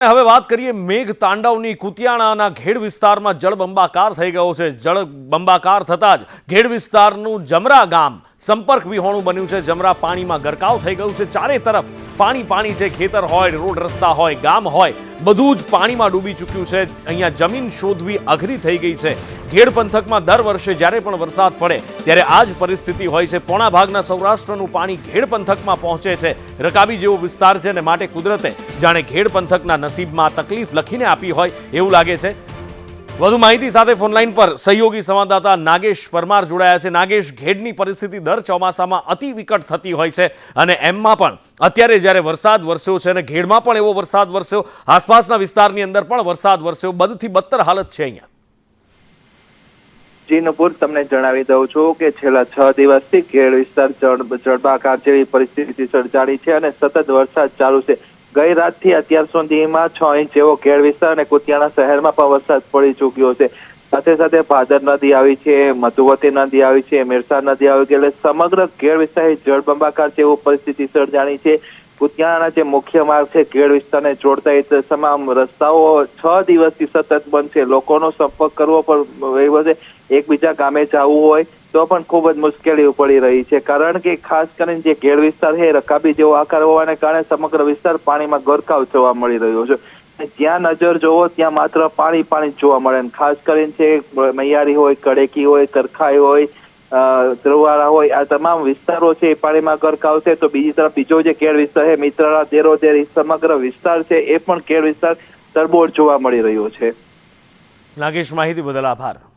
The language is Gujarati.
હવે વાત કરીએ મેઘ તાંડવની. કુતિયાણાના ઘેડ વિસ્તારમાં જળબંબાકાર થઈ ગયો છે. જળબંબાકાર થતાં જ ઘેડ વિસ્તારનું જમરા ગામ સંપર્ક વિહોણું બન્યું છે. જમરા પાણીમાં ગરકાવ થઈ ગયું છે. ચારે તરફ પાણી પાણી છે ખેતર હોય, રોડ રસ્તા હોય, ગામ હોય, બધું જ પાણીમાં ડૂબી ચૂક્યું છે. અહીંયા જમીન શોધવી અઘરી થઈ ગઈ છે. ઘેડ પંથકમાં દર વર્ષે જ્યારે પણ વરસાદ પડે ત્યારે આ જ પરિસ્થિતિ હોય છે. પોણા ભાગના સૌરાષ્ટ્રનું પાણી ઘેડ પંથકમાં પહોંચે છે. રકાબી જેવો વિસ્તાર છે અને માટે કુદરતે જાણે ઘેડ પંથકના નસીબમાં તકલીફ લખીને આપી હોય એવું લાગે છે. વધુ માહિતી સાથે ફોનલાઈન પર સહયોગી સંવાદદાતા નાગેશ પરમાર જોડાયા છે. નાગેશ, ઘેડની પરિસ્થિતિ દર ચોમાસામાં અતિ વિકટ થતી હોય છે અને એમમાં પણ અત્યારે જ્યારે વરસાદ વરસ્યો છે અને ઘેડમાં પણ એવો વરસાદ વરસ્યો, આસપાસના વિસ્તારની અંદર પણ વરસાદ વરસ્યો, બધથી બદતર હાલત છે અહીંયા. જી, નપુર, તમને જણાવી દઉં છું કે છેલ્લા છ દિવસથી ઘેડ વિસ્તાર જળ જળબાકાર જેવી પરિસ્થિતિ સર્જાણી છે અને સતત વરસાદ ચાલુ છે. ગઈ રાતથી અત્યાર સુધીમાં છ ઇંચ જેવો કેળ વિસ્તાર અને કુતિયાણા શહેરમાં પણ વરસાદ પડી ચૂક્યો છે. સાથે સાથે ભાદર નદી આવી છે, મધુવતી નદી આવી છે મેરસા નદી આવી છે એટલે સમગ્ર કેળ વિસ્તાર જળબંબાકાર જેવું પરિસ્થિતિ સર્જાણી છે. કુતિયાણાના જે મુખ્ય માર્ગ છે કેળ વિસ્તારને જોડતા એ તમામ રસ્તાઓ છ દિવસથી સતત બંધ છે. લોકોનો સંપર્ક કરવો પણ એવો એકબીજા ગામે જવું હોય તો પણ ખૂબ જ મુશ્કેલીઓ પડી રહી છે. કારણ કે ખાસ કરીને જે કેળ વિસ્તાર છે રકાબી જેવો આકાર હોવાને કારણે સમગ્ર વિસ્તાર પાણીમાં ગરકાવ જોવા મળી રહ્યો છે. જ્યાં નજર જોવો, ત્યાં માત્ર પાણી પાણી જોવા મળે. ખાસ કરીને છે મૈયારી હોય, કડેકી હોય, કરખાઈ હોય અ, ધ્રુવાડા હોય આ તમામ વિસ્તારો છે એ પાણીમાં ગરકાવ આવશે તો બીજી તરફ બીજો જે કેળ વિસ્તાર છે મિત્રાળા દેરોદેર સમગ્ર વિસ્તાર છે એ પણ કેળ વિસ્તાર તરબોળ જોવા મળી રહ્યો છે. નાગેશ માહિતી બદલ આભાર.